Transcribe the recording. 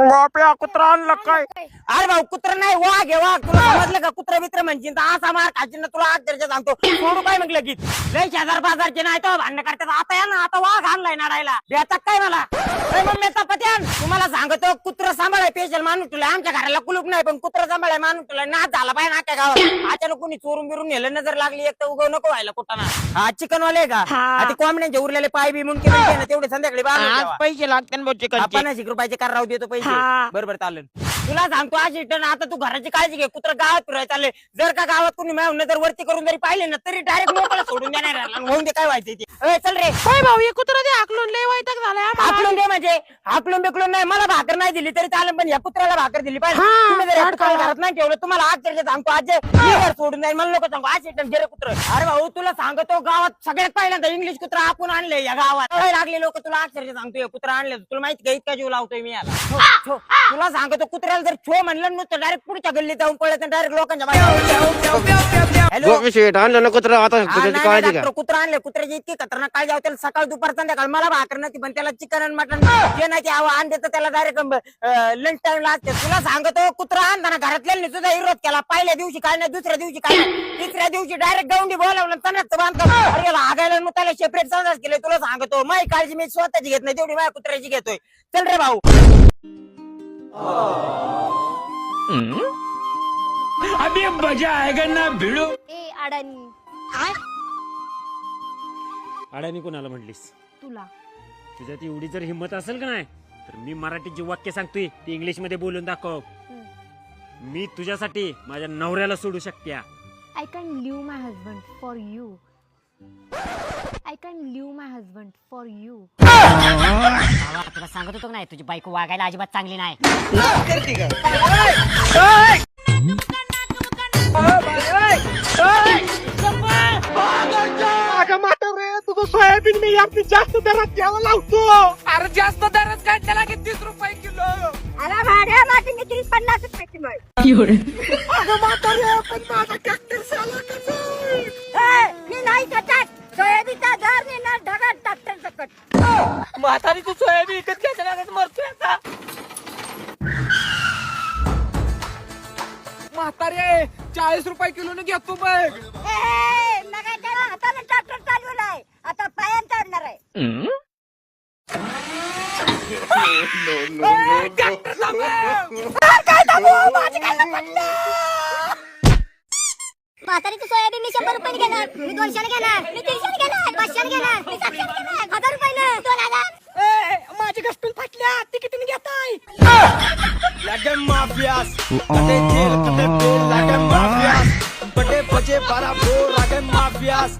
बाप्या कुत्रा आणलं काय? अरे भाऊ कुत्र नाही वाघ आहे वाघ. तुला समजलं का? कुत्र मित्र तर असा मार खाशील ना तुला अक्षरशः सांगतो. सोडू काय म्हटलं की लय शेजार बाजारचे नाही तर भांडण करतात. आता या ना आता वाघ आणलाय नाडायला. बेतात काय मला? ए मम्मीचा पत्यान तुम्हाला सांगतो कुत्र सांभाळाय पेशल माणूस तुला. आमच्या घराला कुलूप नाही पण कुत्र सांभाळाय माणूस तुला. नाच झाला पाहिजे ना गावात. अचानक कोणी चोरून बिरून नेलं नजर लागली एक तर उगव नको व्हायला कुठं हा चिकन वाले का? हा. हा, ते कोंबड्यांचे उरलेले पाय बी मुंडके बिंडके ना तेवढे संध्याकाळी आज. पैसे लागते भाऊ चिकनचे. पन्नास एक रुपयाचे कार राहू देतो पैसे. हा. बरोबर चालेल तुला सांगतो आज रिटर्न आता तू घराची काळजी घे. कुत्र गावात फिरायला चालले. जर का गावात कोणी मिळवून जर वरती करून जरी पाहिले ना तरी डायरेक्ट मोकळा सोडून देणार आहे. आणि होऊन दे काय व्हायचं ते. ए, चल रे. काय भाऊ हे कुत्रा ते हाकलून लय वैताग झालाय आम्हाला. दे म्हणजे. हाकलून बिकलून नाही मला भाकर नाही दिली तरी चालेल पण या कुत्र्याला भाकर दिली पाहिजे. हा, तुम्ही जर. घरात नाही ठेवलं तुम्हाला आज तरी सांगतो आज मी घर सोडून जाईल मला लोक सांगू. आज रिटर्न गेले कुत्र. अरे भाऊ तुला सांगतो गावात सगळ्यात पहिल्यांदा इंग्लिश कुत्रा आपण आणले या गावात. लागले लोक तुला अक्षरशः सांगतो हे कुत्रा आणले तुला माहिती का इतका जीव लावतोय मी याला? छो, छो. तुला सांगतो कुत्र्याला जर छो म्हणलं नुसतं डायरेक्ट पुढच्या गल्लीत जाऊन पळत डायरेक्ट लोकांच्या हॅलो विषय आणलं ना कुत्रा आता हा, त्याची नाही, काळजी नाही, घ्या. डॉक्टर, कुत्रा आणले कुत्र्याची इतकी खतरनाक काळजी आहे, त्याला सकाळ दुपार संध्याकाळ मला भाकर नव्हती पण त्याला चिकन आणि मटन जे नाही ते आव- आण देतं त्याला डायरेक्ट लंच टाइमला असते. तुला सांगतो कुत्रा आणताना घरातल्या सुद्धा विरोध केला. पहिल्या दिवशी काय नाही दुसऱ्या दिवशी काय नाही. तिसऱ्या दिवशी डायरेक्ट गाऊंडी बोलावलं तणाच बांधकाम अरे याला हागायला मग त्याला सेपरेट संडास केले. तुला सांगतो माझी काळजी मी स्वतःची घेत नाही तेवढी माझ्या कुत्र्याची घेतोय. चल रे भाऊ. ए अडाणी अडाणी कोणाला म्हटलीस? तुला. तुझ्यात एवढी जर हिंमत असेल का नाही तर मी मराठीत जे वाक्य सांगतोय ते इंग्लिशमध्ये बोलून दाखव. मी तुझ्यासाठी माझ्या नवऱ्याला सोडू शकते. I can leave my husband for you I can leave my husband for you सांगत होतो नाही तुझी बायको वागायला अजिबात चांगली नाही. तुझं सोयाबीन मी यापी जास्त दरात घ्यायला लावतो अरे जास्त दरात काय त्याला की तीस रुपये किलो. अरे भाड्या माझी मी तीस पन्नास रुपयाची मग अगं म्हातारे पण माझा कॅक्टस आला म्हातारी तू सोयाबीन विकत घ्यायच्या लागत मरतोय आता. म्हातारे चाळीस रुपये किलो घेतो बघ. ए नगाच्या हाताने ट्रॅक्टर चालवलाय आता पायान चढणार आहे. म्हातारी तू सोयाबीन मी शंभर रुपये घेणार. मी दोनशे घेणार. मी तीनशे घेणार. पाचशे घेणार. मी सातशे घेणार. हजार रुपये दोन આવ્યાસ તને તેર તને પેર લાગે માફિયાસ. પટે પચે પારા ફોર લાગે માફિયાસ.